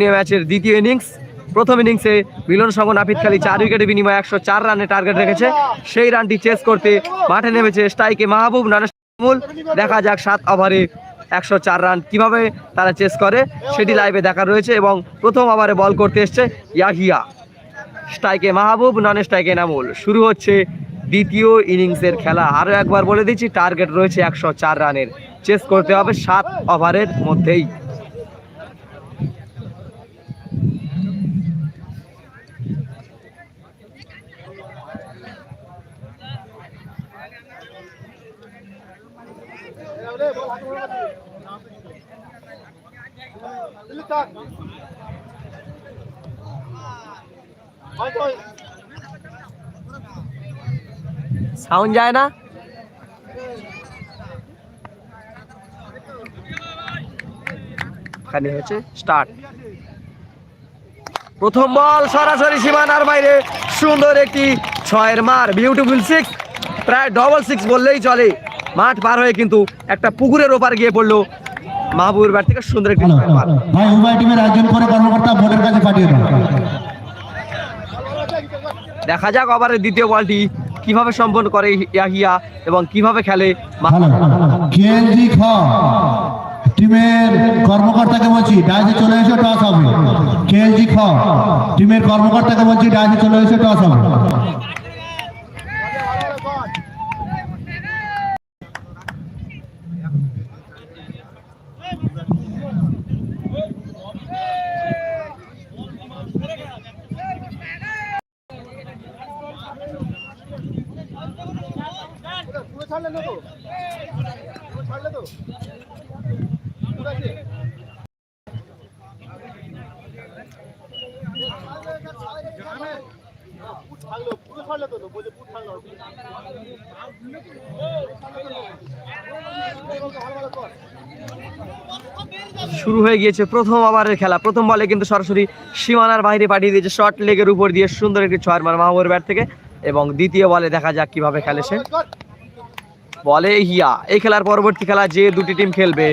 নিয়ে ম্যাচের দ্বিতীয় ইনিংস প্রথম ইনিংসে মিলন সঙ্গ নাপিত খালি চার উইকেটে বিনিময়ে একশো চার রানে টার্গেট রেখেছে। সেই রানটি চেস করতে মাঠে নেমেছে স্ট্রাইকে মাহবুব নানুল দেখা যাক সাত ওভারে একশো চার রান কীভাবে তারা চেস করে। সেটি লাইভে দেখা রয়েছে এবং প্রথম ওভারে বল করতে এসছে ইয়াহিয়া। স্ট্রাইকে মাহবুব নন স্ট্রাইকে নামুল শুরু হচ্ছে দ্বিতীয় ইনিংসের খেলা। আরও একবার বলে দিচ্ছি টার্গেট রয়েছে একশো চার রানের। চেস করতে হবে সাত ওভারের মধ্যেই। সাউন্ড যায় না? এখানে হচ্ছে স্টার্ট প্রথম বল সরাসরি সীমানার বাইরে। সুন্দর একটি ছয়ের মার। বিউটিফুল সিক্স প্রায় ডবল সিক্স বললেই চলে। মাঠ পার হয়ে কিন্তু একটা পুকুরের ওপার গিয়ে পড়ল মাহবুবের ব্যাট থেকে সুন্দর একটি ভাই উভয় টিমের একজন করে কর্মকর্তা বোর্ডের কাছে পাঠিয়ে দাও দেখা যাক ওভারের দ্বিতীয় বলটি কীভাবে সম্পন্ন করে ইয়াহিয়া এবং কীভাবে খেলে কেএলজি খ টিমের কর্মকর্তাকে বলছি ডাইসে চলে এসে টস হবে। কেএলজি খ টিমের কর্মকর্তাকে বলছি ডাইসে চলে এসে টস হবে। হয়ে গিয়েছে প্রথম ওভারের খেলা। প্রথম বলে কিন্তু সরাসরি সীমানার বাইরে পাঠিয়ে দিয়েছে শর্ট লেগের উপর দিয়ে সুন্দর একটি ছয় মার মাহবুর ব্যাট থেকে। এবং দ্বিতীয় বলে দেখা যাক কীভাবে খেলে সে। বলে হিয়া, এই খেলার পরবর্তী খেলা যে দুটি টিম খেলবে।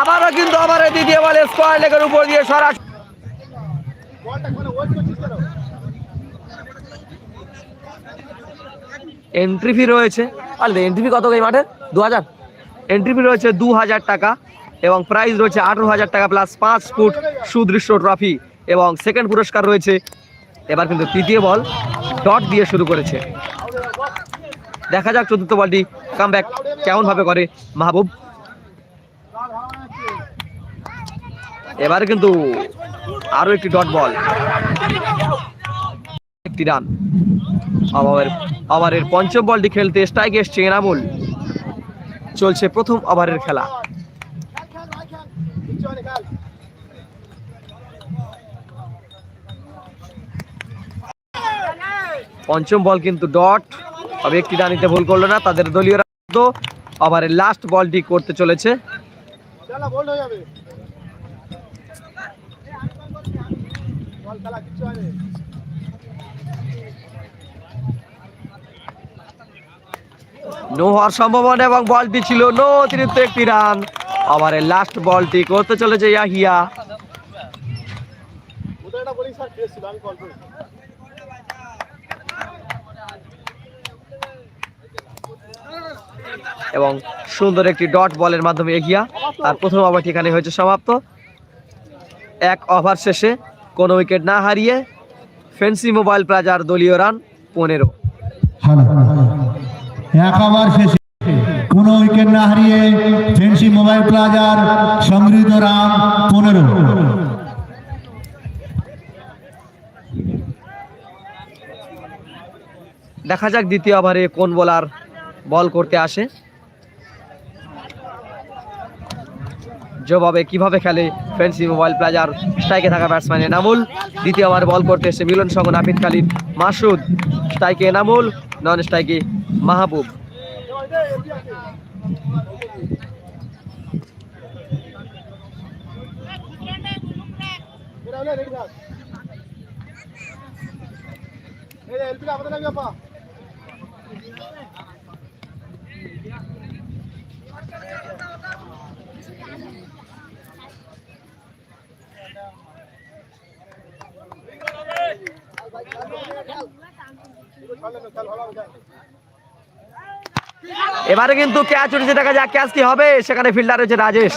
আবারও কিন্তু আবার দ্বিতীয় বলে স্কোয়ার লেগের উপর দিয়ে সরাসরি এন্ট্রি ফি রয়েছে। আর এন্ট্রি ফি কত এই মাঠে? দু হাজার। এন্ট্রি ফি রয়েছে দু হাজার টাকা। এবং প্রাইজ রয়েছে আঠারো হাজার টাকা প্লাস পাঁচ ফুট সুদৃশ্য ট্রফি এবং সেকেন্ড পুরস্কার রয়েছে। এবার কিন্তু তৃতীয় বল ডট দিয়ে শুরু করেছে। দেখা যাক চতুর্থ বলটি কাম ব্যাক কেমনভাবে করে মাহবুব। এবারে কিন্তু আরও একটি ডট বল একটি রান ওভারের ওভারের পঞ্চম বলটি খেলতে স্ট্রাইক এসছে এনামুল। চলছে প্রথম ওভারের খেলা। পঞ্চম বল কিন্তু ডট। তবে একটি রানিতে ভুল করল না, তাদের দলীয় ওভারের লাস্ট বলটি করতে চলেছে। নো হওয়ার সম্ভাবনা এবং বলটি ছিল নো অতিরিক্ত একটি রান। ওভারের লাস্ট বলটি করতে চলেছে ইয়াহিয়া। এবং সুন্দর একটি ডট বলের মাধ্যমে এগিয়া। তার প্রথম ওভারটি এখানে হয়েছে সমাপ্ত। এক ওভার শেষে কোনো উইকেট না হারিয়ে ফেন্সি মোবাইল প্লাজার দলীয় রান পনেরো। এক ওভার শেষে কোনো উইকেট না হারিয়ে ফেন্সি মোবাইল প্লাজার সমৃদ্ধ রাম পনেরো। দেখা যাক দ্বিতীয় ওভারে কোন বোলার বল করতে আসে। জবাবে কীভাবে খেলে ফেন্সি মোবাইল প্লাজার স্ট্রাইকে থাকা ব্যাটসম্যান এনামুল? দ্বিতীয়বার বল করতে এসে মিলন সঙ্গ নাফিদ খালিদ মাসুদ। স্ট্রাইকে এনামুল নন স্ট্রাইকে মাহবুব। এই এলপি আপনাদের out, help. এবারে কিন্তু ক্যাচ উঠেছে, দেখা যাক ক্যাচ কি হবে। সেখানে ফিল্ডার রয়েছে রাজেশ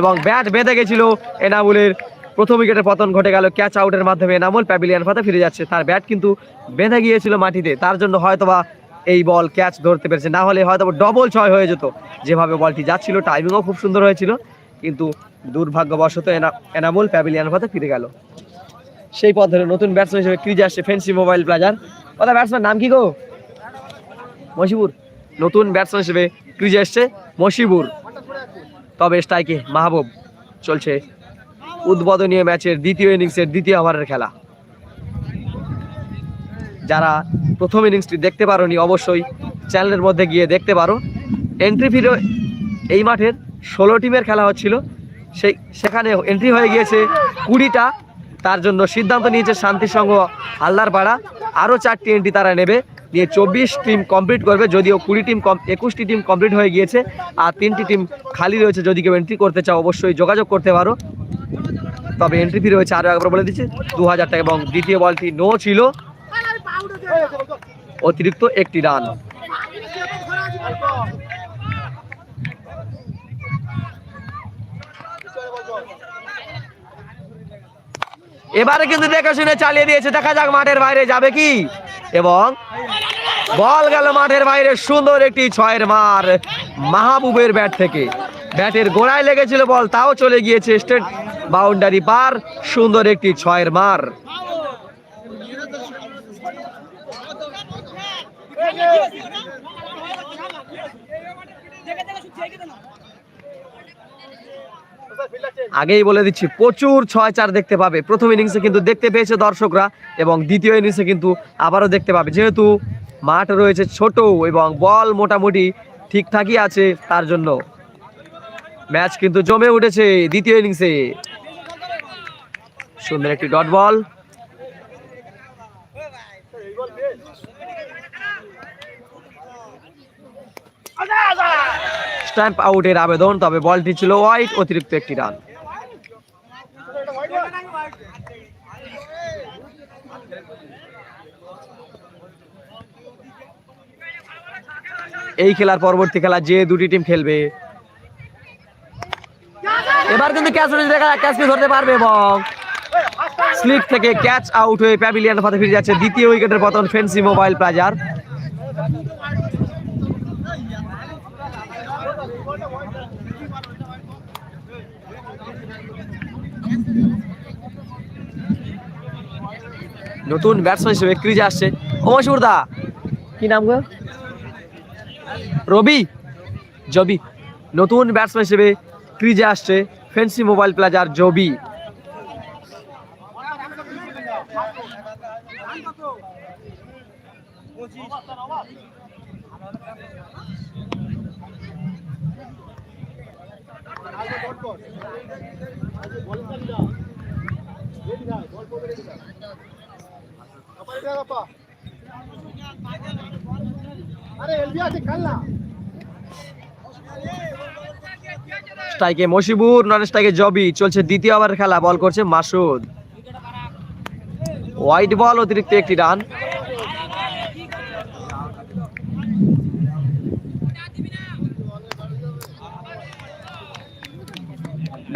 এবং ব্যাট বেঁধে গেছিল এনামুলের। প্রথম উইকেটের পতন ঘটে গেল ক্যাচ আউটের মাধ্যমে এনামুল প্যাভিলিয়ন ফাতে ফিরে যাচ্ছে। তার ব্যাট কিন্তু বেঁধে গিয়েছিল মাটিতে, তার জন্য হয়তোবা এই বল ক্যাচ ধরতে পেরেছে। না হলে হয়তো ডবল ছয় হয়ে যেত। যেভাবে বলটি যাচ্ছিল টাইমিংও খুব সুন্দর হয়েছিল, কিন্তু দুর্ভাগ্যবশত এনা, এনামুল প্যাভিলিয়ন ফাতে ফিরে গেল। সেই পথ ধরে নতুন ব্যাটসম্যান হিসেবে ক্রিজে আসছে ফেন্সি মোবাইল প্লাজার কথা ব্যাটসম্যান নাম কি গো? মশিবুর নতুন ব্যাটসম্যান হিসেবে ক্রিজে এসছে মশিবুর তবে স্ট্রাইকে মাহবুব চলছে উদ্বোধনীয় ম্যাচের দ্বিতীয় ইনিংসের দ্বিতীয় ওভারের খেলা। যারা প্রথম ইনিংসটি দেখতে পারোনি, অবশ্যই চ্যানেলের মধ্যে গিয়ে দেখতে পারো। এন্ট্রি ফিরো এই মাঠের ষোলো টিমের খেলা হচ্ছিল। সেই সেখানে এন্ট্রি হয়ে গিয়েছে কুড়িটা তার জন্য সিদ্ধান্ত নিয়েছে শান্তি সংঘ হালদার পাড়া আরও চারটি এন্ট্রি তারা নেবে। নিয়ে চব্বিশ টিম কমপ্লিট করবে, যদিও কুড়ি টিম কম একুশটি টিম কমপ্লিট হয়ে গিয়েছে। আর তিনটি টিম খালি রয়েছে, যদি কেউ এন্ট্রি করতে চাও, অবশ্যই যোগাযোগ করতে পারো। তবে এন্ট্রি ফি রয়েছে আরও একবার বলে দিচ্ছি, দু হাজার টাকা এবং দ্বিতীয় বলটি নো ছিল। অতিরিক্ত একটি রান এবারে কিন্তু দেখে শুনে চালিয়ে দিয়েছে দেখা যাক মাঠের বাইরে যাবে কি এবং বল গেল মাঠের বাইরে সুন্দর একটি ছয়ের মার মাহবুবের ব্যাট থেকে ব্যাটের গোড়ায় লেগেছিল বল তাও চলে গিয়েছে স্টেট বাউন্ডারি পার সুন্দর একটি ছয়ের মার আগেই বলে দিচ্ছি, প্রচুর ছয় চার দেখতে পাবে। প্রথম ইনিংসে কিন্তু দেখতে পেয়েছে দর্শকরা এবং দ্বিতীয় ইনিংসে কিন্তু আবারও দেখতে পাবে। যেহেতু মাঠ রয়েছে ছোট এবং বল মোটামুটি ঠিকঠাকই আছে তার জন্য। ম্যাচ কিন্তু জমে উঠেছে দ্বিতীয় ইনিংসে সুন্দর একটি ডট বল। স্ট্যাম্প আউটের আবেদন, তবে বলটি ছিল হোয়াইট অতিরিক্ত একটি রান এই খেলার পরবর্তী খেলা যে দুটি টিম খেলবে। এবার কিন্তু ক্যাচ দেখা ক্যাচ ধরতে পারবে এবং স্লিপ থেকে ক্যাচ আউট হয়ে প্যাভিলিয়ন পথে ফিরে যাচ্ছে দ্বিতীয় উইকেটের পতন ফেন্সি মোবাইল প্লাজার নতুন ব্যাটসম্যান হিসেবে ক্রিজে আসছে। অমশুর দা, কি নাম গো? রবি, জবি। নতুন ব্যাটসম্যান হিসেবে ক্রিজে আসছে ফেন্সি মোবাইল প্লাজার জবি। স্ট্রাইকে মশিবুর নন স্ট্রাইকে জবি। চলছে দ্বিতীয় ওভারের খেলা, বল করছে মাসুদ। হোয়াইট বল অতিরিক্ত একটি রান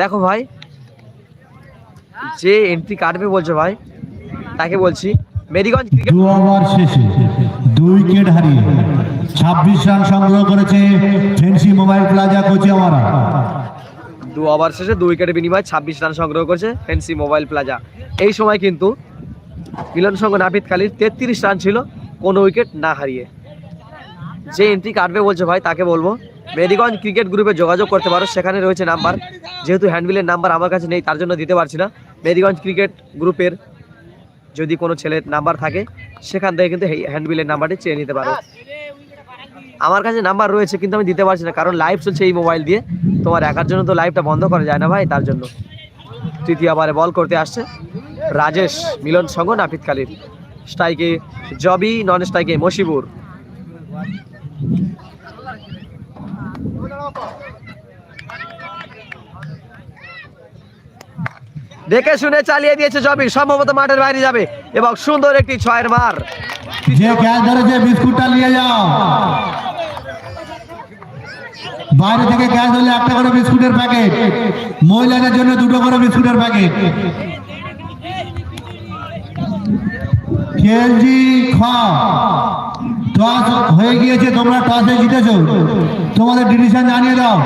দেখো ভাই, যে এন্ট্রি কাটবে বলছো ভাই, তাকে বলছি। মেরিগঞ্জ ক্রিকেট দু ওভার শেষে দুই উইকেট হারিয়ে ছাব্বিশ রান সংগ্রহ করেছে ফেন্সি মোবাইল প্লাজা কোচিয়ামারা দু ওভার শেষে দুই উইকেটের বিনিময়ে ছাব্বিশ রান সংগ্রহ করেছে ফেন্সি মোবাইল প্লাজা। এই সময় কিন্তু মিলন সংঘ নাপিত খালির তেত্রিশ রান ছিল কোনো উইকেট না হারিয়ে। যে এন্ট্রি কাটবে বলছে ভাই তাকে বলব। মেরিগঞ্জ ক্রিকেট গ্রুপে যোগাযোগ করতে পারো সেখানে রয়েছে নাম্বার। যেহেতু হ্যান্ডবিলের নাম্বার আমার কাছে নেই তার জন্য দিতে পারছি না। মেরিগঞ্জ ক্রিকেট গ্রুপের যদি কোনো ছেলের নাম্বার থাকে, সেখান থেকে কিন্তু হ্যান্ডবিলের নাম্বারটি চেয়ে নিতে পারো। আমার কাছে নাম্বার রয়েছে, কিন্তু আমি দিতে পারছি না, কারণ লাইভ চলছে এই মোবাইল দিয়ে। তোমার একার জন্য তো লাইভটা বন্ধ করা যায় না ভাই, তার জন্য। তৃতীয়বারে বল করতে আসছে রাজেশ মিলন সংঘ, নাপিত খালির স্ট্রাইকে জবি নন স্ট্রাইকে মশিবুর। দেখে শুনে চালিয়ে দিয়েছে জবি। সম্ভবত মাঠের বাইরে যাবে। এবং সুন্দর একটি ছয়ের মার। যে বিস্কুটটা নিয়ে যাও। বাইরে থেকে ক্যাচ ধরলে একটা করে বিস্কুটের প্যাকেট। মহিলাদের জন্য দুটো করে বিস্কুটের প্যাকেট। কেএলজি খ টস হয়ে গিয়েছে, তোমরা টসে জিতেছো। তোমাদের ডিসিশন জানিয়ে দাও।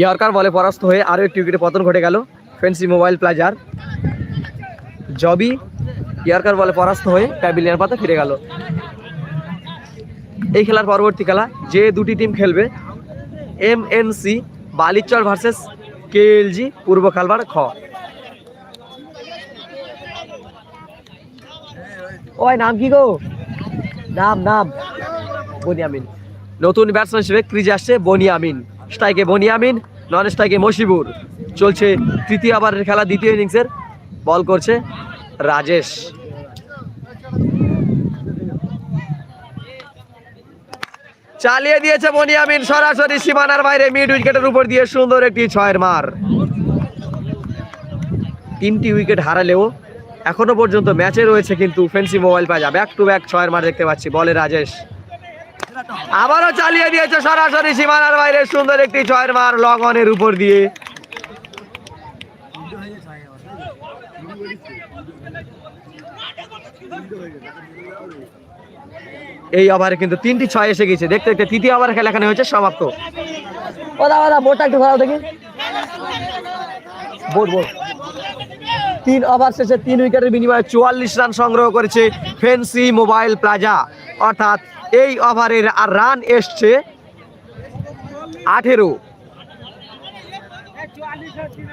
ইয়র্কার বলে পরাস্ত হয়ে আরও একটি উইকেটে পতন ঘটে গেল। ফেন্সি মোবাইল প্লাজার জবি ইয়র্কার বলে পরাস্ত হয়ে প্যাভিলিয়ন পাতে ফিরে গেল। এই খেলার পরবর্তী খেলা যে দুটি টিম খেলবে M N C Balichar versus K KLG Purba Khalbar খ। নাম কি গো? নাম নাম। বনিয়ামিন। নতুন ব্যাটসম্যান হিসেবে ক্রিজে আসছে বনিয়ামিন। স্ট্রাইকে বনিয়ামিন নন স্ট্রাইকে মশিবুর। চলছে তৃতীয় ওভারের খেলা, দ্বিতীয় ইনিংসের। বল করছে রাজেশ। চালিয়ে দিয়েছে বনিয়ামিন, সরাসরি সীমানার বাইরে মিড উইকেটের উপর দিয়ে সুন্দর একটি ছয়ের মার। তিনটি উইকেট হারালেও এখনও পর্যন্ত ম্যাচে রয়েছে কিন্তু fancy mobile plaza back to back ছয়ের মার দেখতে পাচ্ছি, বলে রাজেশ। আবারও চালিয়ে দিয়েছে সরাসরি সীমানার বাইরে সুন্দর একটি ছয়ের মার লং অনের উপর দিয়ে। এই ওভারে কিন্তু তিনটি ছয় এসে গেছে। দেখতে দেখতে তৃতীয় ওভারের খেলা এখানে হয়েছে সমাপ্ত। ও দাদা দাদা বোর্ডটা একটু ঘোরাও দেখি। তিন ওভার শেষে তিন উইকেটের বিনিময়ে চুয়াল্লিশ রান সংগ্রহ করেছে ফেন্সি মোবাইল প্লাজা। অর্থাৎ এই ওভারের আর রান এসছে আঠেরো।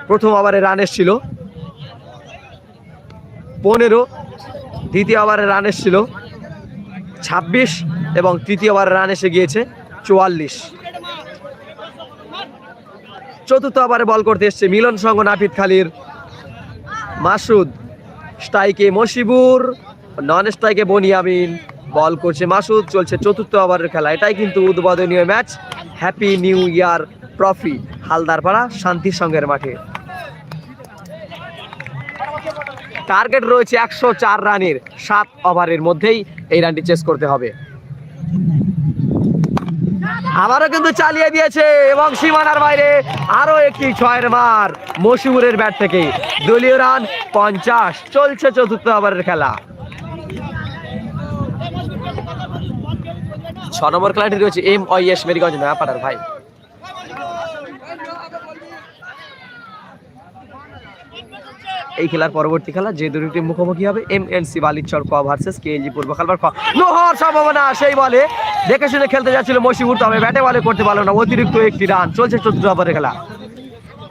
প্রথম ওভারে রান এসছিল। পনেরো। দ্বিতীয় ওভারে রান এসছিল। ছাব্বিশ এবং তৃতীয় ওভারে রান এসে গিয়েছে চুয়াল্লিশ। চতুর্থ ওভারে বল করতে এসছে মিলন সংঘ নাফিদ খালির মাসুদ। স্ট্রাইকে মশিবুর নন স্ট্রাইকে বনিয়ামিন। বল করছে মাসুদ, চলছে চতুর্থ ওভারের খেলা। এটাই কিন্তু উদ্বোধনীয় match. Happy new year trophy Haldarpara শান্তি সঙ্গের মাঠে। টার্গেট রয়েছে একশো চার রানের। সাত ওভারের মধ্যেই এই রানটি চেস করতে হবে। আবারও কিন্তু চালিয়ে দিয়েছে এবং সীমানার বাইরে আরও একটি ছয়ের মার মশিউরের ব্যাট থেকে। দলীয় রান পঞ্চাশ, চলছে চতুর্থ ওভারের খেলা। ছ নম্বর খেলাটি রয়েছে এম ওয়াই এস মেরিগঞ্জ নয়াপাড়ার, ভাই। এই খেলার পরবর্তী খেলা, যে দুটি মুখোমুখি হবে, এম এন সি বালিচর ক ভার্সেস কে এলজি পূর্ব খালবার খ নো সম্ভাবনা, সেই বলে দেখে শুনে খেলতে যাচ্ছিল মশিউর তবে ব্যাটে বলে করতে পারল না, অতিরিক্ত একটি রান। চলছে চতুর্থ ওভারের খেলা।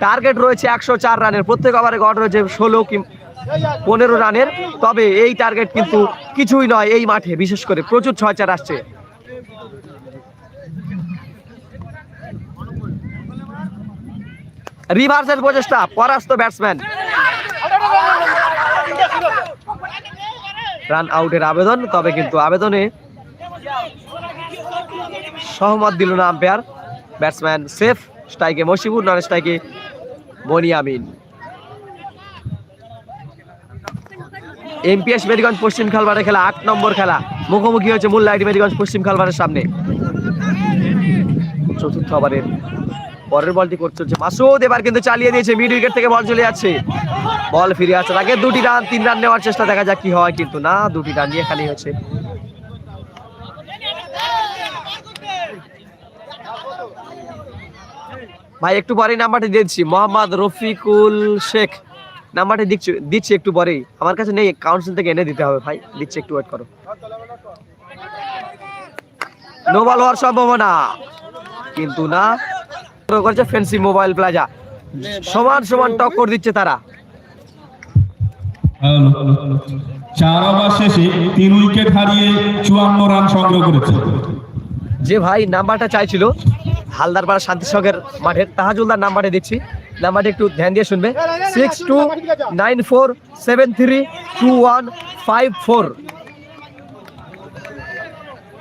টার্গেট রয়েছে একশো চার রানের, প্রত্যেক ওভারে গড় রয়েছে ষোলো কি পনেরো রানের, তবে এই টার্গেট কিন্তু কিছুই নয় এই মাঠে, বিশেষ করে প্রচুর ছয় চার আসছে। রিভার্সের প্রচেষ্টা, পরাস্ত ব্যাটসম্যান। রান আউটের আবেদন, তবে কিন্তু আবেদনে সহমত দিল না আম্পায়ার। ব্যাটসম্যান সেফ, স্ট্রাইকে মশিবুর, নন স্ট্রাইকে বনিয়ামিন। এমপিএস মেরিগঞ্জ পশ্চিম খালবারের খেলা, আট নম্বর খেলা। মুখোমুখি হয়েছে মূল লাইট পশ্চিম খালবারের সামনে। চতুর্থ ওভারের পরের বলটি করতে হচ্ছে মাসুদ, এবার কিন্তু চালিয়ে দিয়েছে মিড উইকেট থেকে বল চলে যাচ্ছে। বল ফিরে আসছে, তাকে দুটি রান, তিন রান নেওয়ার চেষ্টা দেখা যাক কি হয়, কিন্তু না, দুটি রান নিয়ে খালি হয়েছে। ভাই, একটু পরেই নাম্বারটি দিচ্ছি, মোহাম্মদ রফিকুল শেখ। নাম্বারটি দিচ্ছি দিচ্ছি একটু পরেই। আমার কাছে নেই কাউন্সিল থেকে এনে দিতে হবে, ভাই। দিচ্ছি একটু ওয়েট করো। নো বল হওয়ার সম্ভাবনা। কিন্তু না করেছে ফেন্সি মোবাইল প্লাজা। সমান সমান টক্কর দিচ্ছে তারা। চার ওভার শেষে তিন উইকেট হারিয়ে চুয়ান্ন রান সংগ্রহ করেছে। যে ভাই নাম্বারটা চাইছিল হালদারপাড়া মাঠের তাহাজুলদার দিচ্ছি। নাম্বারটি একটু ধ্যান দিয়ে শুনবে। Six two nine four seven three two one five four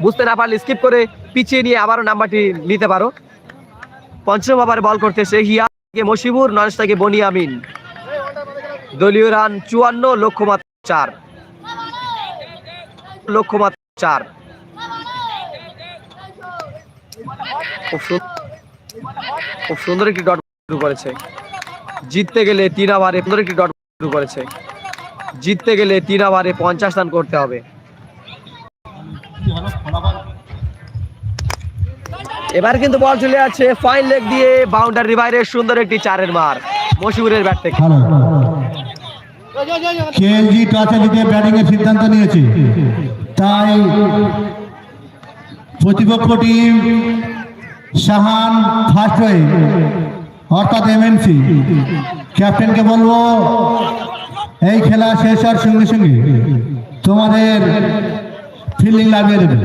বুঝতে না পারলে স্কিপ করে পিছিয়ে নিয়ে আবারও নাম্বারটি নিতে পারো। পঞ্চম ওভারে বল করতেছে হিয়া মশিবুর নরেশটাকে বনি আমিন দলীয় রান চুয়ান্ন, লক্ষ্যমাত্রা চার। লক্ষ্যমাত্রা চার। খুব সুন্দর একটি ডট শুরু করেছে। জিততে গেলে তিন ওভারে সুন্দর একটি ডট শুরু করেছে। জিততে গেলে তিন ওভারে পঞ্চাশ রান করতে হবে। এবার কিন্তু বল চলে যাচ্ছে ফাইন লেগ দিয়ে বাউন্ডারি বাইরে সুন্দর একটি চারের মার। মশিবুরের ব্যাট থেকে। কেএলজি টসে জিতে ব্যাটিং এর সিদ্ধান্ত নিয়েছে। তাই প্রতিপক্ষ টিম শাহান ফার্স্ট হয়ে অর্থাৎ এমএনসি ক্যাপ্টেনকে বলব, এই খেলা শেষ হওয়ার সঙ্গে সঙ্গে তোমাদের ফিল্ডিং লাগিয়ে দেবে।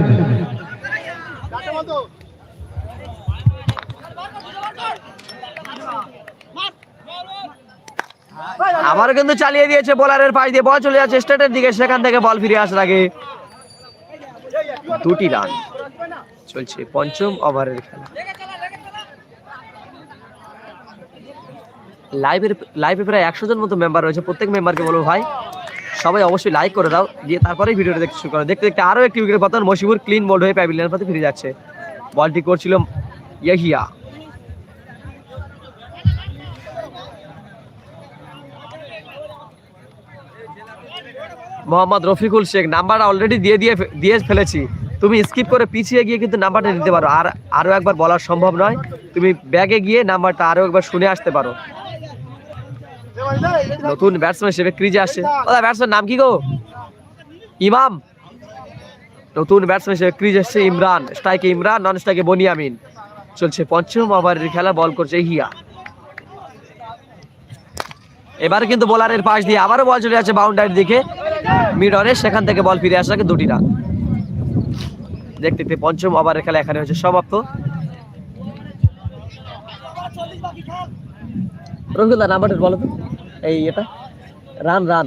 আবারও কিন্তু চালিয়ে দিয়েছে বোলারের পাশ দিয়ে বল চলে যাচ্ছে স্টেটের দিকে, সেখান থেকে বল ফিরে আসার আগে দুটি রান চলছে পঞ্চম ওভারের খেলা। লাইভের লাইভে প্রায় একশো জন মতো মেম্বার রয়েছে, প্রত্যেক মেম্বারকে বলব ভাই, সবাই অবশ্যই লাইক করে দাও, দিয়ে তারপরেই ভিডিওটা দেখতে শুরু করো। দেখতে দেখতে আরও একটি উইকেট পতন, মশিবুর ক্লিন বোল্ড হয়ে প্যাভিলিয়নের পথে ফিরে যাচ্ছে। বলটি করছিল ইয়াহিয়া। মোহাম্মদ রফিকুল শেখ, নাম্বারটা অলরেডি দিয়ে দিয়ে দিয়ে ফেলেছি। তুমি স্কিপ করে পিছিয়ে গিয়ে কিন্তু নাম্বারটা দিতে পারো। আর আরও একবার বলা সম্ভব নয়, তুমি ব্যাগে গিয়ে নাম্বারটা আরও একবার শুনে আসতে পারো। নতুন ব্যাটসম্যান হিসেবে ক্রিজে আসছে ওদা ব্যাটসম্যান নাম কি গো? ইমাম। নতুন ব্যাটসম্যান হিসেবে ক্রিজ আসছে ইমরান। স্ট্রাইকে ইমরান নন স্ট্রাইকে বনিয়ামিন। চলছে পঞ্চম ওভারের খেলা বল করছে হিয়া। এবারে কিন্তু বোলারের পাশ দিয়ে আবারও বল চলে যাচ্ছে বাউন্ডারির দিকে। মিড অনে সেখান থেকে বল ফিরে আসে দুটি রান। দেখতে দেখতে পঞ্চম ওভারের খেলা এখানে হয়েছে সমাপ্ত। রফিকুল্লাহ নাম্বারটা বলো তো। এই এটা? Run run.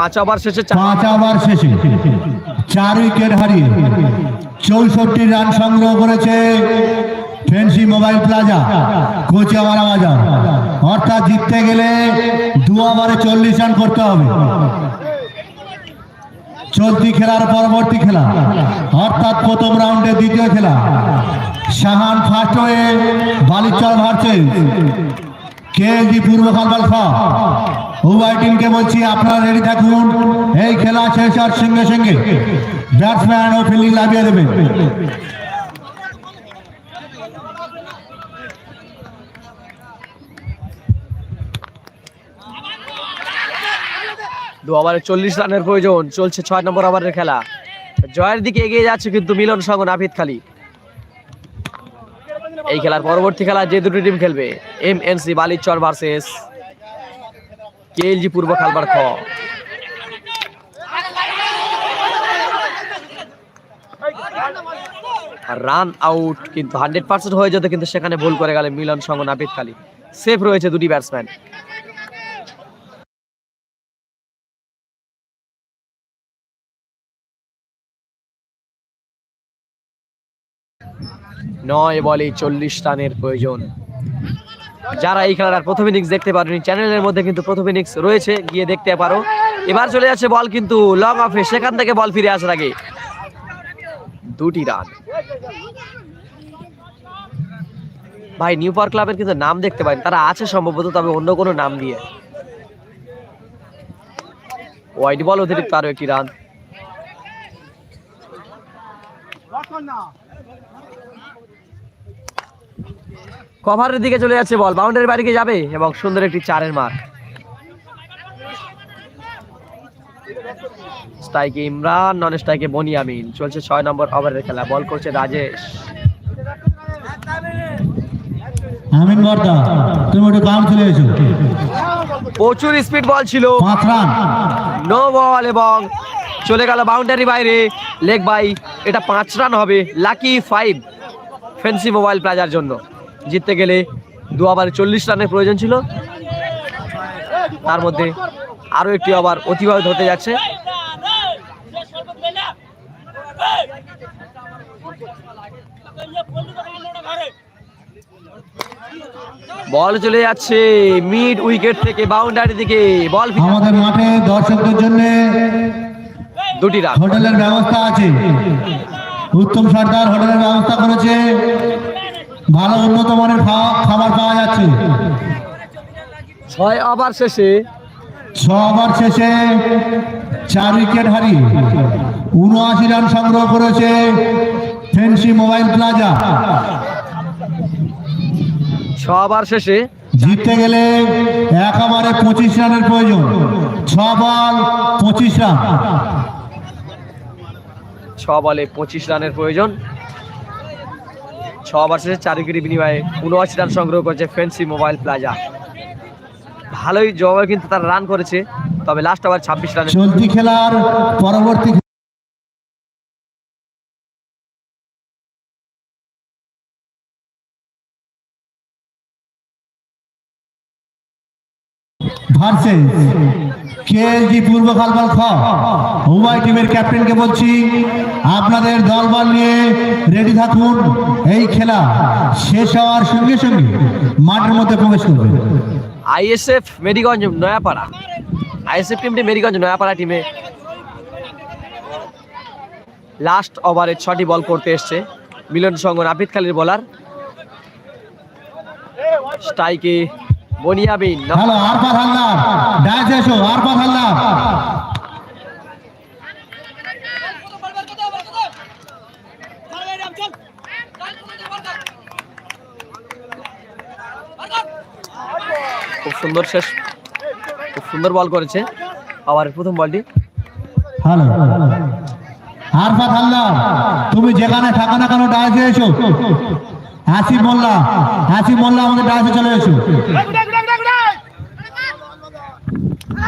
পাঁচ ওভার শেষে পাঁচ ওভার শেষে চার উইকেট হারিয়ে চৌষট্টি রান সংগ্রহ করেছে ফেন্সি মোবাইল প্লাজা কোচিয়ামারা বাজার অর্থাৎ জিততে গেলে দু ওভারে চল্লিশ রান করতে হবে। চলতি খেলার পরবর্তী খেলা অর্থাৎ প্রথম রাউন্ডে দ্বিতীয় খেলা। শাহান ফার্স্ট হয়ে বালিচর ভার্সেস। কেএলজি পূর্ব খা উভয় টিমকে বলছি, আপনারা রেডি থাকুন। এই খেলা শেষ হওয়ার সঙ্গে সঙ্গে ব্যাটসম্যান ও ফিল্ডিং লাগিয়ে দেবে। দু ওভারে চল্লিশ রানের প্রয়োজন, চলছে ছয় নম্বর ওভারের খেলা। জয়ের দিকে এগিয়ে যাচ্ছে কিন্তু মিলন সঙ্গ নাভিদ খালি। এই খেলার পরবর্তী খেলা যে দুটি টিম খেলবে M N C Balichar versus KLG Purba Khalbar খ। রান আউট কিন্তু হান্ড্রেড পার্সেন্ট হয়ে যেত, কিন্তু সেখানে ভুল করে গেলে মিলন সঙ্গ নাপিত সেফ রয়েছে দুটি ব্যাটসম্যান নয় বলে চল্লিশ রানের প্রয়োজন। যারা এই খেলার প্রথম ইনিংস দেখতে পারেনি চ্যানেলের মধ্যে কিন্তু প্রথম ইনিংস রয়েছে, গিয়ে দেখতে পারো। এবার চলে যাচ্ছে বল কিন্তু লং অফে সেখান থেকে বল ফিরে আসার আগে। দুটি রান। ভাই নিউ পাওয়ার ক্লাবের কিন্তু নাম দেখতে পাই তারা আছে সম্ভবত, তবে অন্য কোনো নাম দিয়ে। ওয়াইড বল অতিরিক্ত আরও একটি রান। কভারের দিকে চলে যাচ্ছে বল বাউন্ডারি বাড়িকে যাবে এবং সুন্দর একটি চারের মার স্ট্রাইকে ইমরান নন স্ট্রাইকে বনিয়ামিন। চলছে ছয় নম্বর ওভারের খেলা বল করছে রাজেশ। আমিন বর্দা তুমি একটু কাম চলে এসো। প্রচুর স্পিড বল ছিল। নো বল এবং চলে গেল বাউন্ডারি বাইরে। লেগ বাই এটা পাঁচ রান হবে লাকি ফাইভ ফেন্সি মোবাইল প্লাজার জন্য। জিততে গেলে দু ওভারে চল্লিশ রানের প্রয়োজন ছিল। তার মধ্যে আরও একটি ওভার অতিবাহিত হতে যাচ্ছে। বল চলে যাচ্ছে মিড উইকেট থেকে বাউন্ডারি দিকে। বল আমাদের মাঠে দর্শকদের জন্য দুটি রান। হোটেলের ব্যবস্থা আছে। উত্তম সর্দার হোটেলের ব্যবস্থা করেছে। ভালো উন্নত মানের খাবার পাওয়া যাচ্ছে। ছয় ওভার শেষে ছ ওভার শেষে চার উইকেট হারিয়ে উনআশি রান সংগ্রহ করেছে ফেন্সি মোবাইল প্লাজা। ছ ওভার শেষে জিততে গেলে এক ওভারে পঁচিশ রানের প্রয়োজন। ছ বল পঁচিশ রান। ছ বলে পঁচিশ রানের প্রয়োজন। ওভার শেষে চার উইকেটের বিনিময়ে উনআশি রান সংগ্রহ করেছে ফেন্সি মোবাইল প্লাজা। ভালোই জবাবে কিন্তু তারা রান করেছে তবে লাস্ট ওভার ছাব্বিশ রানে চলতি খেলার পরবর্তী ভার্সেস। কেএলজি পূর্ব খালপাল খ? উভয় টিমের ক্যাপ্টেনকে বলছি, আপনাদের দলবল নিয়ে রেডি থাকুন, এই খেলা শেষ হওয়ার সঙ্গে সঙ্গে মাঠের মধ্যে প্রবেশ করবে। আইএসএফ মেরিগঞ্জ, নয়াপাড়া। আইএসএফ টিমটি মেরিগঞ্জ, নয়াপাড়া টিমে লাস্ট ওভারে ছটি বল করতে এসছে। মিলন সঙ্গ নাপিত খালির বলার স্ট্রাইকে বনিয়াবিন হ্যালো আরফাত হালদার ডায়াস এসো আরফাত হালদার খুব সুন্দর শেষ। খুব সুন্দর বল করেছে আবার প্রথম বলটি। হ্যালো আরফাত হালদার তুমি যেখানে থাকা না কেন ডায়াসে এসো? আসিফ মোল্লা আসিফ মোল্লা আমাদের ডায়াসে চলে এসো।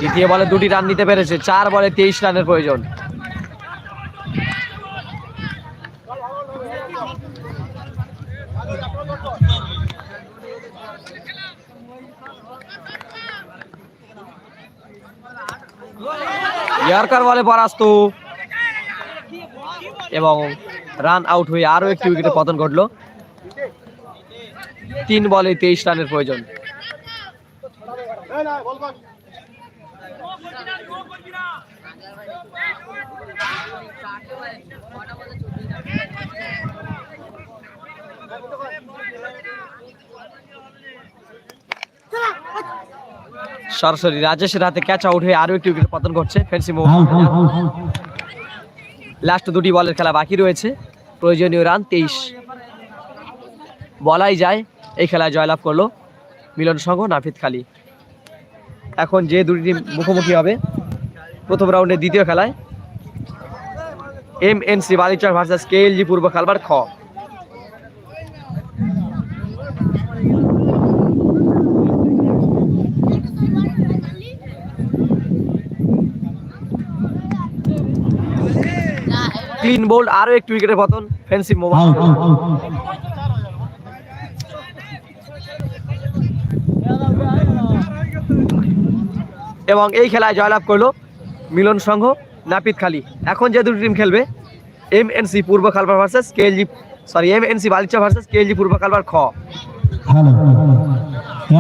দ্বিতীয় বলে দুটি রান নিতে পেরেছে। চার বলে তেইশ রানের প্রয়োজন। ইয়ার্কার বলে পরাস্ত। এবং রান আউট হয়ে আরও একটি উইকেটে পতন ঘটলো। তিন বলে তেইশ রানের প্রয়োজন। সরাসরি রাজেশের হাতে ক্যাচ আউট হয়ে আরও একটি উইকেট পতন ঘটছে ফেন্সি লাস্ট দুটি বলের খেলা বাকি রয়েছে। প্রয়োজনীয় রান তেইশ। বলাই যায়, এই খেলায় জয়লাভ করল মিলন সংঘ, নাফিদ খালি। এখন যে দুটি টিম মুখোমুখি হবে, প্রথম রাউন্ডের দ্বিতীয় খেলায়। M N C Balichar versus G Purba Khalbar খ। ক্লিন বোল্ড আরও একটু উইকেটের পতন ফেন্সি মোবাইল এবং এই খেলায় জয়লাভ করল মিলন সংঘ, নাপিত খালি। এখন যে দুটি টিম খেলবে M N C Purba Khalbar versus K L G sorry M N C Balichar versus K L G Purba Khalbar খ।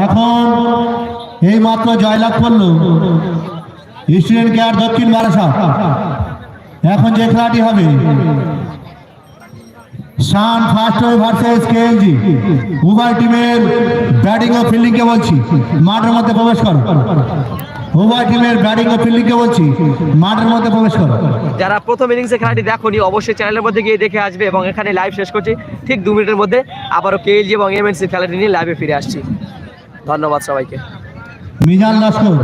এখন এই মাত্র জয়লাভ করল স্টুডেন্ট কেয়ার দক্ষিণ বারাসাত। এখন যে খেলাটি হবে Shaan first way versus KLG উভয় টিমের ব্যাটিং ও ফিল্ডিং কে বলছি মাঠের মধ্যে প্রবেশ করো। উভয় টিমের ব্যাটিং ও ফিল্ডিং কে বলছি মাঠের মধ্যে প্রবেশ করো। যারা প্রথম ইনিংসে খেলাটি দেখোনি অবশ্যই চ্যানেলের মধ্যে গিয়ে দেখে আসবে এবং এখানে লাইভ শেষ করছি। ঠিক দু মিনিটের মধ্যে আবারও কেএলজি এবং এম এন সি খেলাটি নিয়ে লাইভে ফিরে আসছি। ধন্যবাদ সবাইকে। মিজান লস্কর।